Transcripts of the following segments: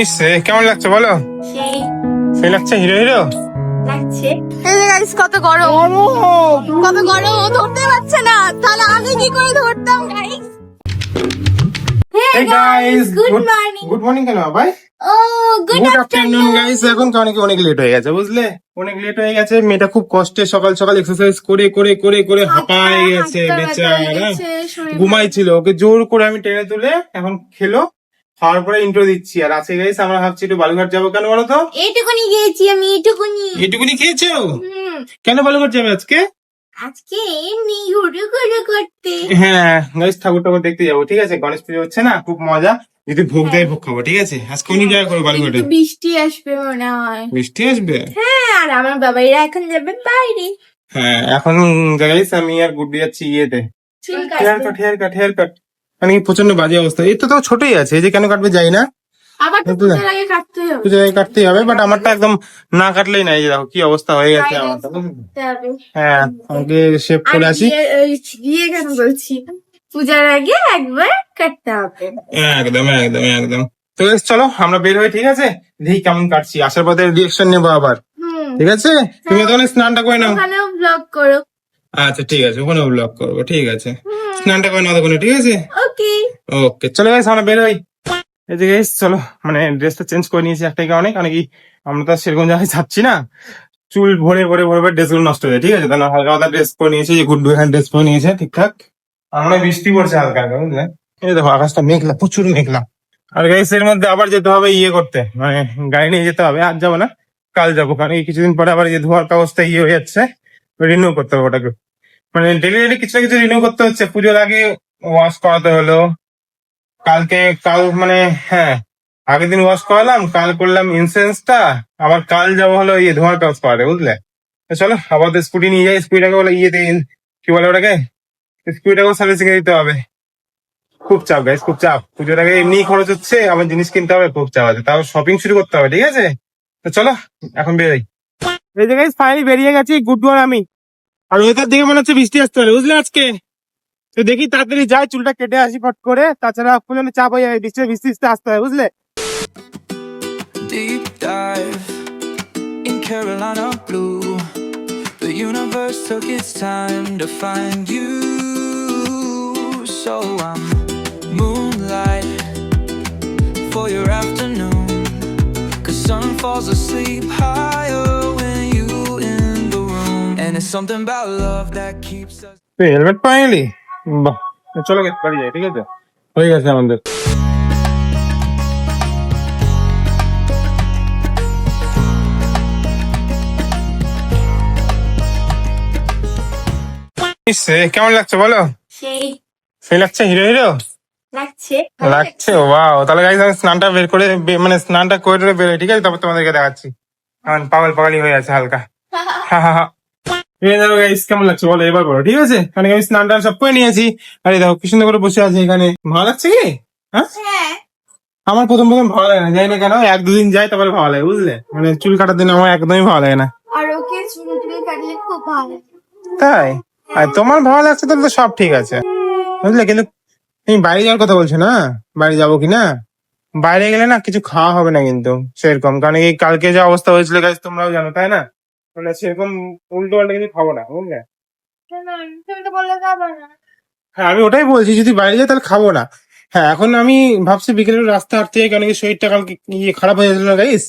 কেমন লাগছে বলো? সেই। সেই লাগছে হিরো হিরো? কত গরম। কত গরম। ধরতে পারছে না। তাহলে আগে কি করে ধরতাম? Guys Hey guys, good morning good morning কেন ভাই ও গুড গুড আফটারনুন গাইস এখন কারণ অনেক লেট হয়ে গেছে বুঝলে? অনেক লেট হয়ে গেছে মেয়েটা খুব কষ্টে সকাল সকাল এক্সারসাইজ করে করে করে করে হাঁপায় গেছে বেচারা। ঘুমাইছিল। ওকে জোর করে আমি টেনে তুলে এখন খেলো। খাওয়ার পরে ইন্ট্রো দিচ্ছি। আর আজকে গাইস আমরা ভাবছি একটু বালুঘাট যাব কেন বলো তো এইটুকুনি গিয়েছি আমি এইটুকুনি। এটুকুনি খেয়েছো? কেন বালুঘাট যাবে আজকে? আজকে এমনি ঘুরু ঘুরু করতে। হ্যাঁ গাইস ঠাকুর ঠাকুর দেখতে যাব ঠিক আছে? গণেশ পুজো হচ্ছে না খুব মজা। যদি ভোগ দেয় ভোগ খাব ঠিক আছে? আজকে উনি যাওয়া করব বালুঘাটে বৃষ্টি আসবে মনে হয়। বৃষ্টি আসবে? হ্যাঁ আর আমার বাবাইরা এখন যাবে বাইরে। হ্যাঁ এখন গাইস আমি আর গুড্ডি যাচ্ছি ইয়েতে। চুল হেয়ার কাটতে। কাট হেয়ার কাট হেয়ার কাট মানে প্রচণ্ড বাজে অবস্থা। এই তো তো ছোটই আছে এই যে কেন কাটবে যাই না। আবার তো পূজার আগে কাটতে হবে। পুজোয় কাটতেই হবে বাট আমারটা একদম না কাটলেই না এই যে দেখো কি অবস্থা হয়ে গেছে আমারটা? হ্যাঁ আমাকে শেভ করে আসি বিয়ে- কেন বলছি? পূজার আগে একবার কাটতে হবে। একদম একদম একদম। তো চলো আমরা বের হই ঠিক আছে? দেখি কেমন কাটছি আসার পথে রিয়েকশন নেব আবার। ঠিক আছে? তুমি স্নানটা করে নাও। ওখানেও ব্লগ করো। আচ্ছা ঠিক আছে ওখানে ব্লগ করব ঠিক আছে। স্নানটা করে নাও ঠিক আছে? ওকে। ওকে চলো গাইস আমরা বের হই। এই যে গাইস চলো মানে ড্রেসটা চেঞ্জ করে নিয়েছি একটাই কারণে কারণ কি আমরা তো সেরকম জায়গায় যাচ্ছি না। চুল ভরে ভরে ভরে ভরে ড্রেসগুলো নষ্ট হয়ে যায় ঠিক আছে? তাহলে হালকা হালকা ড্রেস পরে নিয়েছি যে গুড্ডু এখানে ড্রেস পরে নিয়েছে ঠিকঠাক। হয় বৃষ্টি পড়ছে হালকা হালকা বুঝলে এই দেখো আকাশটা মেঘলা প্রচুর মেঘলা। আর গাইস এর মধ্যে আবার যেতে হবে ইয়ে করতে মানে গাড়ি নিয়ে যেতে হবে আর যাব না কাল যাব কারণ এই কিছুদিন পরে আবার যে ধোয়ার কাগজটা ইয়ে হয়ে যাচ্ছে রিনিউ করতে হবে ওটাকে। মানে ডেলি ডেলি কিছু না কিছু রিনিউ করতে হচ্ছে। পুজোর আগে ওয়াশ করাতে হলো। কালকে কাল মানে হ্যাঁ আগের দিন ওয়াশ করালাম, কাল করলাম ইন্সুরেন্সটা আবার কাল যাব হলো ইয়ে ধোঁয়ার কাজ করাতে, বুঝলে? চলো আবার তো স্কুটি নিয়ে যাই স্কুটিটাকে বলে ইয়ে কি বলে ওটাকে? স্কুটিটাকেও সার্ভিসিং দিতে হবে। খুব চাপ গাইস খুব চাপ। পুজোর আগে এমনি খরচ হচ্ছে আমার জিনিস কিনতে হবে, খুব চাপ আছে। তাও শপিং শুরু করতে হবে, ঠিক আছে? তো চলো, এখন বেরোই। এই যে গাইস ফাইনালি বেরিয়ে গেছি গুড আর আমি। আর ওয়েদার দেখে মনে হচ্ছে বৃষ্টি আসতে পারে বুঝলে আজকে তো দেখি তাড়াতাড়ি যাই চুলটা কেটে আসি ফট করে তাছাড়া কোনো চাপ হয়ে যাবে বৃষ্টি বৃষ্টি বৃষ্টি আসতে হয় বুঝলে deep dive in Carolina blue. The universe took its time to find you. So I'm moonlight for your afternoon. Cause sun falls asleep তুই হেলমেট পাইলি বাহ চলো গে, বাড়ি যাই ঠিক আছে? হয়ে গেছে আমাদের। কেমন লাগছে বলো? সেই। লাগছে হিরো হিরো? লাগছে লাগছে ওয়াও তাহলে গাইজ আমি স্নানটা বের করে মানে স্নানটা করে বেরোই ঠিক আছে? তারপর তোমাদেরকে দেখাচ্ছি। এখন পাগল পাগলি হয়ে আছে হালকা। হা হা হা। এই দেখো গাইস কেমন লাগছে বলো এবার বলো ঠিক আছে? কারণ আমি স্নানটা সব করে নিয়েছি। আর এই দেখো কি সুন্দর করে বসে আছে এখানে। ভালো লাগছে কি? হ্যাঁ? হ্যাঁ। আমার প্রথম প্রথম ভালো লাগে না জানি না কেন এক দুদিন যায় তারপরে ভালো লাগে বুঝলে? মানে চুল কাটার দিন আমার একদমই ভালো লাগে না। আর ওকে চুল টুল কাটলে খুব ভালো তাই? আর তোমার ভালো লাগছে তাহলে তো সব ঠিক আছে। বুঝলে? কিন্তু তুমি বাইরে যাওয়ার কথা বলছো না? বাইরে যাব কি না? বাইরে গেলে না কিছু খাওয়া হবে না কিন্তু সেরকম। কারণ এই কালকে যা অবস্থা হয়েছিল গাছ তোমরাও জানো তাই না? মানে সেরকম উল্টো পাল্টা কিছু খাব না বুঝলে? তুমি তো বললে যাব না। হ্যাঁ আমি ওটাই বলছি যদি বাইরে যাই তাহলে খাব না। হ্যাঁ এখন আমি ভাবছি বিকেলের রাস্তা হাঁটতে যাই কারণ কি শরীরটা কালকে ইয়ে খারাপ হয়ে যাচ্ছিল না গাইস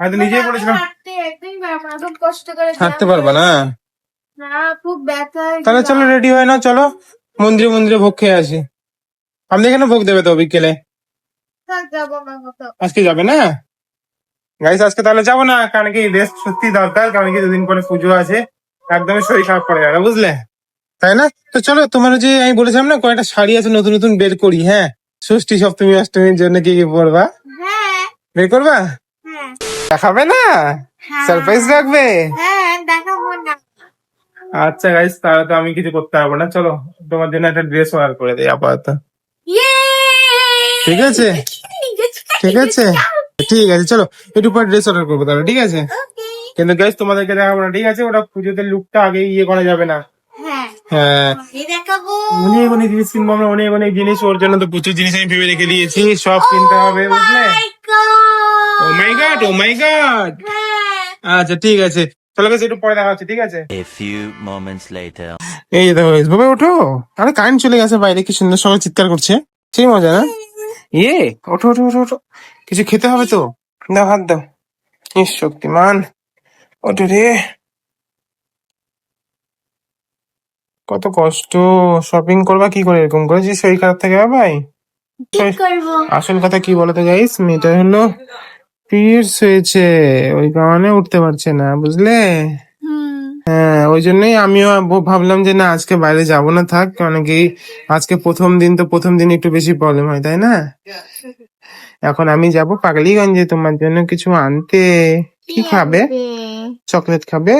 আমি তো নিজেই বলেছিলাম। হাঁটতে। পারবা না তাহলে চলো রেডি হয় না চলো। মন্দিরে মন্দিরে ভোগ খেয়ে আসি। আপনি এখানে ভোগ দেবে তো বিকেলে? আজকে যাবে না? গাইস আজকে তাহলে যাব না কারণ কি রেস্ট সত্যি দরকার কারণ কি দুদিন পরে পুজো আছে একদমই শরীর খারাপ পড়ে যাবে বুঝলে? তাই না? তো চলো তোমার যে আমি বলেছিলাম না কয়েকটা শাড়ি আছে নতুন নতুন বের করি হ্যাঁ? ষষ্ঠী সপ্তমী অষ্টমীর জন্য কি কি পরবা? হ্যাঁ। বের করবা? হ্যাঁ। দেখাবে না। সারপ্রাইজ রাখবে হ্যাঁ দেখাবো না। আচ্ছা গাইস তাহলে তো আমি কিছু করতে পারব না চলো তোমার জন্য একটা ড্রেস অর্ডার করে দিই আপাতত। ঠিক আছে? ঠিক আছে? ঠিক আছে চলো একটু পর ড্রেস অর্ডার করব তাহলে ঠিক আছে? কিন্তু গাইস তোমাদেরকে দেখাবো না ঠিক আছে? ওটা পুজোতে লুকটা আগে ইয়ে করা যাবে না। হ্যাঁ। হ্যাঁ। এই দেখাবো। অনেক অনেক জিনিস কিনবো আমরা অনেক অনেক জিনিস ওর জন্য তো প্রচুর জিনিস আমি ভেবে রেখে দিয়েছি সব কিনতে হবে বুঝলে? ও মাই গড ও মাই গড আচ্ছা ঠিক আছে। চলো গেছে একটু পরে দেখা হচ্ছে ঠিক আছে. এই দেখো বাবা ওঠো। আরে কারেন্ট চলে গেছে বাইরে কি সুন্দর সবাই চিৎকার করছে। সেই মজা না? ইয়ে ওঠো ওঠো ওঠো ওঠো। কিছু খেতে হবে তো? দাও হাত দাও। ইস শক্তিমান। ওঠো রে। কত কষ্ট। শপিং করবা কি করে? এরকম করে যে শরীর খারাপ থাকে ভাই? আসল কথা কি বলতো গাইস মেয়েটা হলো পিরিয়ডস হয়েছে। ওই কারণে উঠতে পারছে না বুঝলে? হ্যাঁ ওই জন্যই আমিও ভাবলাম যে না আজকে বাইরে যাব না থাক কি আজকে প্রথম দিন তো প্রথম দিন একটু বেশি প্রবলেম হয় তাই না? এখন আমি যাব পাগলিগঞ্জে তোমার জন্য কিছু আনতে। কি খাবে? চকলেট খাবে?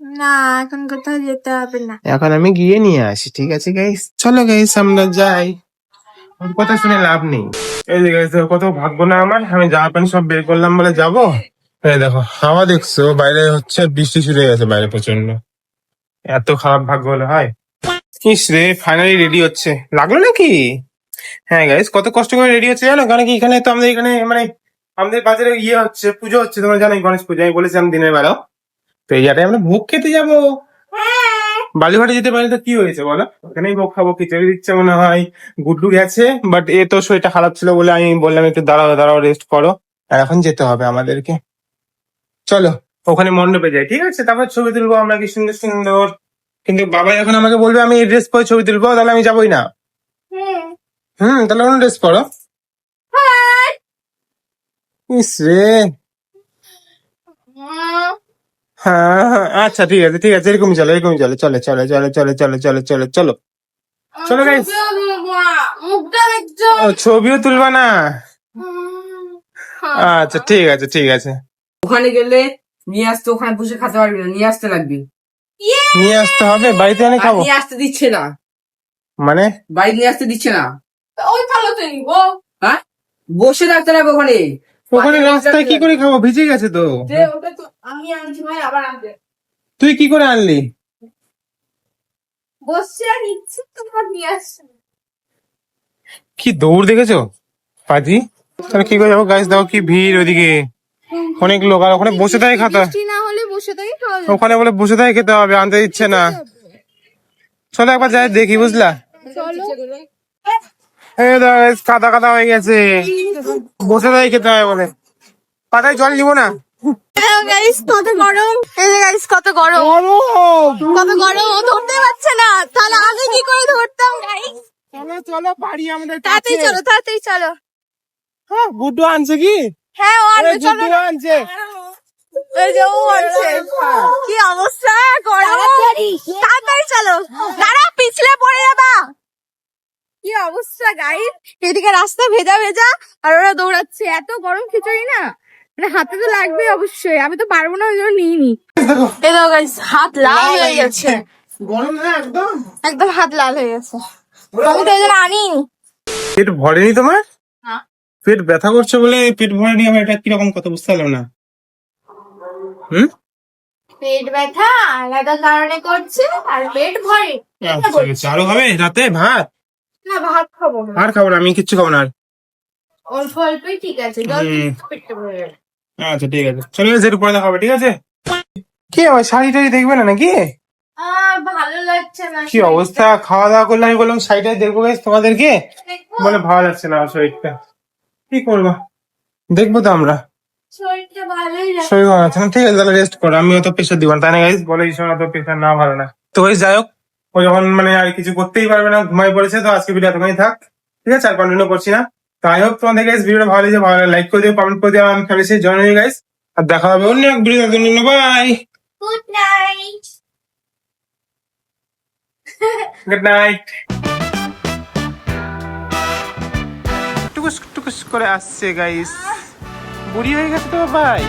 না এখন কোথাও যেতে হবে না। এখন আমি গিয়ে নিয়ে আসি ঠিক আছে গাইস চলো গাইস আমরা যাই। কথা শুনে লাভ নেই। এই যে কত ভাগ্য না আমার। আমি জামা প্যান্ট সব বের করলাম বলে যাব? এই দেখো, হাওয়া দেখছ, বাইরে হচ্ছে বৃষ্টি শুরু হয়ে গেছে বাইরে প্রচণ্ড এত খারাপ ভাগ্য হলে হয়। ইস রে ফাইনালি রেডি হচ্ছে। লাগল নাকি? হ্যাঁ গাইস কত কষ্ট করে রেডি হচ্ছে জানো? কারণ কি এখানে তো আমাদের এখানে মানে আমাদের বাজারে ইয়ে হচ্ছে, পুজো হচ্ছে, তোমরা জানোই গণেশ পুজো, আমি বলেছিলাম দিনের বেলা তো এই জায়গায় আমরা ভোগ খেতে যাব। বালিঘাটে যেতে পারি তো কি হয়েছে বলো? ওখানেই ভোগ খাব, খিচুড়ি দিচ্ছে মনে হয়। গুড্ডু গেছে বাট এ তো শরীরটা খারাপ ছিল বলে আমি বললাম একটু দাঁড়াও দাঁড়াও রেস্ট করো। আর এখন যেতে হবে আমাদেরকে। চলো। ওখানে মণ্ডপে যাই ঠিক আছে? তারপর ছবি তুলবো আমরা কি সুন্দর সুন্দর কিন্তু বাবা এখন আমাকে বলবে আমি এই ড্রেস পরে ছবি তুলবো তাহলে আমি যাবোই না। হুম। তাহলে অন্য ড্রেস পরো। ইস রে। হ্যাঁ, হ্যাঁ। আচ্ছা ঠিক আছে ঠিক আছে এরকমই চলো এরকমই চলো চলে চলে চলে চলে চলে চলে চলে চলো। চলো গাইস ছবিও তুলবা না আচ্ছা ঠিক আছে ঠিক আছে। ওখানে গেলে নিয়ে আসতে ওখানে বসে খেতে পারবি না নিয়ে আসতে লাগবে। নিয়ে আসতে হবে? বাড়িতে এনে খাব? নিয়ে আসতে দিচ্ছে না। মানে? বাড়ি নিয়ে আসতে দিচ্ছে না। ওই ভালো তো নিবো। হ্যাঁ? বসে থাকতে লাগবে ওখানে। ওখানে রাস্তায় কি করে খাব? ভিজে গেছে তো। যে ওটা তো আমি আনছি ভাই আবার আনতে তুই কি করে আনলি? বসছে আর ইচ্ছে তোমার নিয়ে আসছে কি দৌড় দেখেছ? পাজি? তাহলে কি করে যাব? গাছ দাও কি ভিড় ওইদিকে অনেক লোক আর ওখানে বসে থাকে খাতা? ওখানে বলে বসে থাকে খেতে হবে আনতে দিচ্ছে না। চলো একবার যাই দেখি বুঝলা? কাদা কাদা হয়ে গেছে। বসে থাকে খেতে হবে বলে। পাতায় জল দিব না? কত গরম। কত গরম। কত গরম। ধরতে পারছে না। তাহলে আগে কি করে ধরতাম? চলো চলো বাড়ি আমাদের তাড়াতাড়ি চলো তাড়াতাড়ি চলো। হ্যাঁ গুড্ডু আনছে কি? হ্যাঁ ও আনবে এই চলো আনছে। এই যে ও আনছে। কি অবস্থা? গরম তাড়াতাড়ি। চলো। দাঁড়া পিছলে পড়ে যাবা। কি অবস্থা গাইস এদিকে রাস্তা ভেজা ভেজা আর ওরা দৌড়াচ্ছে। এত গরম খিচুড়ি না? মানে হাতে তো লাগবে অবশ্যই। আমি তো পারব না ওই জন্য নিইনি। এই দেখো গাইস হাত লাল হয়ে গেছে। গরম না একদম? একদম হাত লাল হয়ে গেছে। আমি তো এই জন্য আনিনি পেট ভরেনি তোমার। পেট ব্যথা করছে বলে পেট ভরেনি আমার এটা কীরকম কথা বুঝতে পারলাম না। হুম? পেট ব্যথা আলাদা কারণে করছে আর পেট ভরে। আচ্ছা আচ্ছা, আরও হবে? রাতে ভাত? না ভাত খাব না। আর খাব না আমি কিচ্ছু খাব না আর। অল্প অল্পই ঠিক আছে। ভরে। আচ্ছা ঠিক আছে। চলে গেছে একটু পরে দেখা হবে ঠিক আছে? কি ওই শাড়ি টাড়ি দেখবে না নাকি? ভালো লাগছে না। কি অবস্থা? খাওয়া দাওয়া করলে আমি বললাম শাড়িটাই দেখব তোমাদেরকে? বলে ভালো লাগছে না শরীরটা কি করব? দেখব তো আমরা। শরীর ভালো আছে। না ঠিক আছে তাহলে রেস্ট করো। আমিও তো প্রেশার দিব না। তাই না গাইস বলে এই সময় তো প্রেশার না ভালো না। তো গাইস যাই হোক ও যখন মানে আর কিছু করতেই পারবে না ঘুমাই পড়েছে তো আজকে ভিডিও এতখানি থাক। ঠিক আছে আর কন্টিনিউ করছি না। তো আই হোপ তোমাদের গাইস ভিডিওটা ভালো লেগেছে ভালো লাইক করে দিও কমেন্ট করে দিও আমি ফ্যামিলি সাথে জয়েন হয়ে গাইস আর দেখা হবে অন্য এক video bye good night good night করে আসছে গাইস বুড়ি হয়ে গেছে তো ভাই?